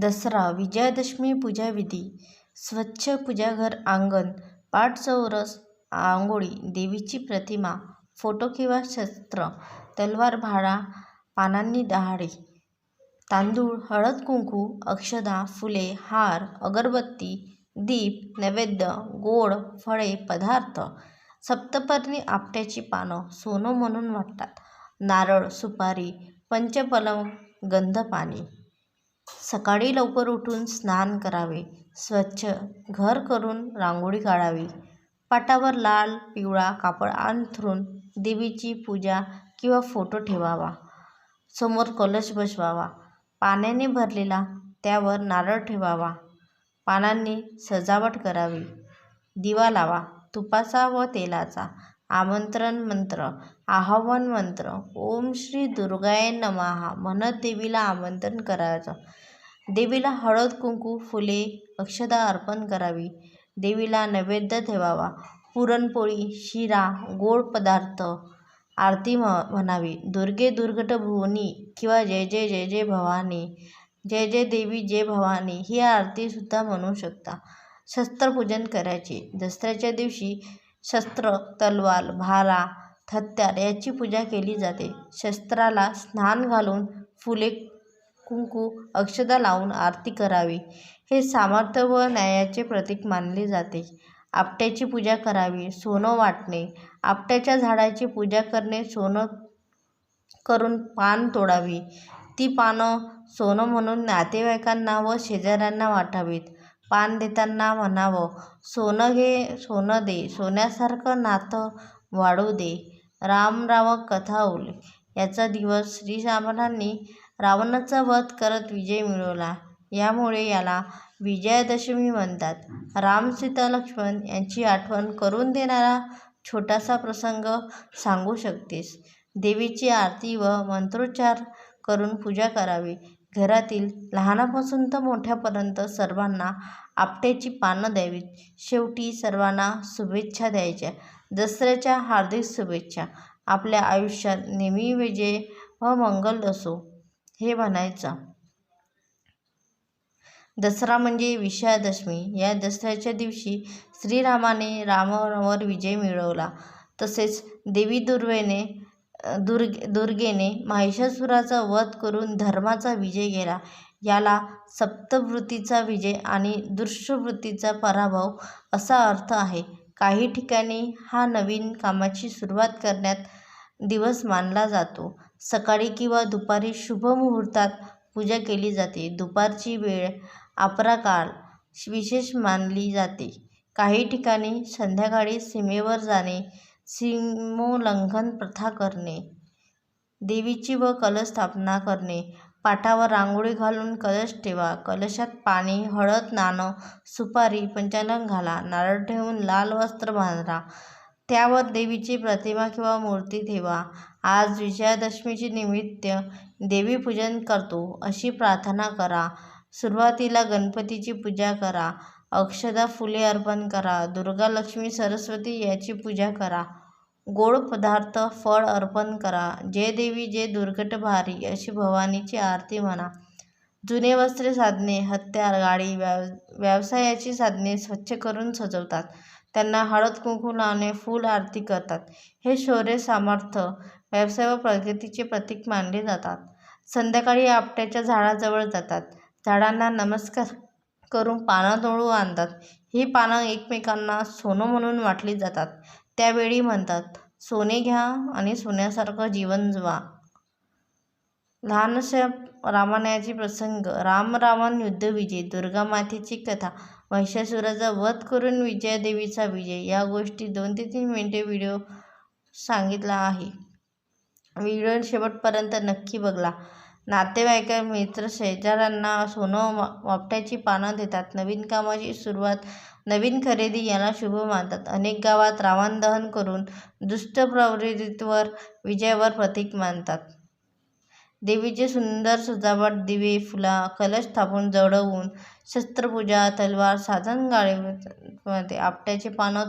दसरा विजयादशमी पूजाविधी स्वच्छ पूजाघर अंगण पाठ चौरस आंघोळी देवीची प्रतिमा फोटो किंवा शस्त्र तलवार भाडा पानांनी डहाळे तांदूळ हळद कुंकू अक्षदा फुले हार अगरबत्ती दीप नैवेद्य गोड फळे पदार्थ सप्तपर्णी आपट्याची पानं सोनं म्हणून वाटतात नारळ सुपारी पंचफलम गंध पाणी सकाळी लवकर उठून स्नान करावे. स्वच्छ घर करून रांगोळी काढावी. पाटावर लाल पिवळा कापड अंथरून देवीची पूजा किंवा फोटो ठेवावा. समोर कलश बसवावा. पाण्याने भरलेला त्यावर नारळ ठेवावा. पानांनी सजावट करावी. दिवा लावा. तुपाचा व तेलाचा. आमंत्रण मंत्र. आवाहन मंत्र. ओम श्री दुर्गाय नमः. म्हणत देवीला आमंत्रण करायचं. देवीला हळद कुंकू फुले अक्षदा अर्पण करावी. देवीला नैवेद्य ठेवावा. पुरणपोळी शिरा गोड पदार्थ आरती म्हणावी. दुर्गे दुर्गट भुवनी किंवा जय जय जय जय भवानी जय जय देवी जय भवानी ही आरतीसुद्धा म्हणू शकता. शस्त्रपूजन करायचे. दसऱ्याच्या दिवशी शस्त्र तलवार भाला थत्यार याची पूजा केली जाते. शस्त्राला स्नान घालून फुले कुंकू अक्षदा लावून आरती करावी. हे सामर्थ्य व न्यायाचे प्रतीक मानले जाते. आपट्याची पूजा करावी सोनं वाटणे. आपट्याच्या झाडाची पूजा करणे सोनं करून पान तोडावी. ती पानं सोनं म्हणून नातेवाईकांना व शेजाऱ्यांना वाटावीत. पान देताना म्हणावं सोनं घे सोनं दे. सोन्यासारखं नातं वाढू दे. रामरावक कथा ओले याचा दिवस श्रीरामांनी रावणाचा वध करत विजय मिळवला. यामुळे याला विजयादशमी म्हणतात. राम सीता लक्ष्मण यांची आठवण करून देणारा छोटासा प्रसंग सांगू शकतेस. देवीची आरती व मंत्रोच्चार करून पूजा करावी. घरातील लहानापासून तर मोठ्यापर्यंत सर्वांना आपट्याची पानं द्यावीत. शेवटी सर्वांना शुभेच्छा द्यायच्या. दसऱ्याच्या हार्दिक शुभेच्छा. आपल्या आयुष्यात नेहमी विजय व मंगल असो हे म्हणायचं. दसरा म्हणजे विजयादशमी. या दसऱ्याच्या दिवशी श्रीरामाने रामावर विजय मिळवला. तसेच देवी दुर्वेने दुर्ग दुर्गेने महिषासुराचा वध करून धर्माचा विजय केला. याला सप्तवृत्तीचा विजय आणि दृश्यवृत्तीचा पराभव असा अर्थ आहे. काही ठिकाणी हा नवीन कामाची सुरुवात करण्यात दिवस मानला जातो. सकाळी किंवा दुपारी शुभ मुहूर्तात पूजा केली जाते. दुपारची वेळ अपराकाळ विशेष मानली जाते. काही ठिकाणी संध्याकाळी सीमेवर जाणे सीमोल्लंघन प्रथा करणे देवीची व कलश स्थापना करणे पाटावर रांगोळी घालून कलश ठेवा. कलशात पाणी हळद नाणं सुपारी पंचांग घाला. नारळ ठेवून लाल वस्त्र बांधा. त्यावर देवीची प्रतिमा किंवा मूर्ती ठेवा. आज विजयादशमीचे निमित्त देवीपूजन करतो. अशी प्रार्थना करा. सुरुवातीला गणपतीची पूजा करा. अक्षदा फुले अर्पण करा. दुर्गा लक्ष्मी सरस्वती याची पूजा करा. गोड पदार्थ फळ अर्पण करा. जय देवी जय दुर्गट भारी अशी भवानीची आरती म्हणा. जुने वस्त्रे साधने हत्यार गाडी व्यव व्यवसायाची साधने स्वच्छ करून सजवतात. त्यांना हळद कुंकू लावणे फूल आरती करतात. हे शौर्य सामर्थ्य व्यवसाय व प्रगतीचे प्रतीक मानले जातात. संध्याकाळी आपट्याच्या झाडाजवळ जातात. झाडांना नमस्कार करून पानं तोडू आणतात. ही पानं एकमेकांना सोनं म्हणून वाटली जातात. त्यावेळी म्हणतात सोने घ्या आणि सोन्यासारखं जीवन जवा. लहानशा रामायणाचे प्रसंग राम रावण युद्धविजय दुर्गामातेची कथा महिषासुराचा वध करून विजयादेवीचा विजय या गोष्टी दोन ते तीन मिनिटे व्हिडिओ सांगितला आहे. व्हिडिओ शेवटपर्यंत नक्की बघला. नातेवाईका मित्र शेजाऱ्यांना सोनं वापट्याची पानं देतात. नवीन कामाची सुरुवात नवीन खरेदी याला शुभ मानतात. अनेक गावात रावण दहन करून दुष्ट प्रवृत्तीवर विजयावर प्रतीक मानतात. देवीचे सुंदर सजावट दिवे फुला कलश थापून जडवून शस्त्रपूजा तलवार साधन गाडीमध्ये आपट्याचे पानं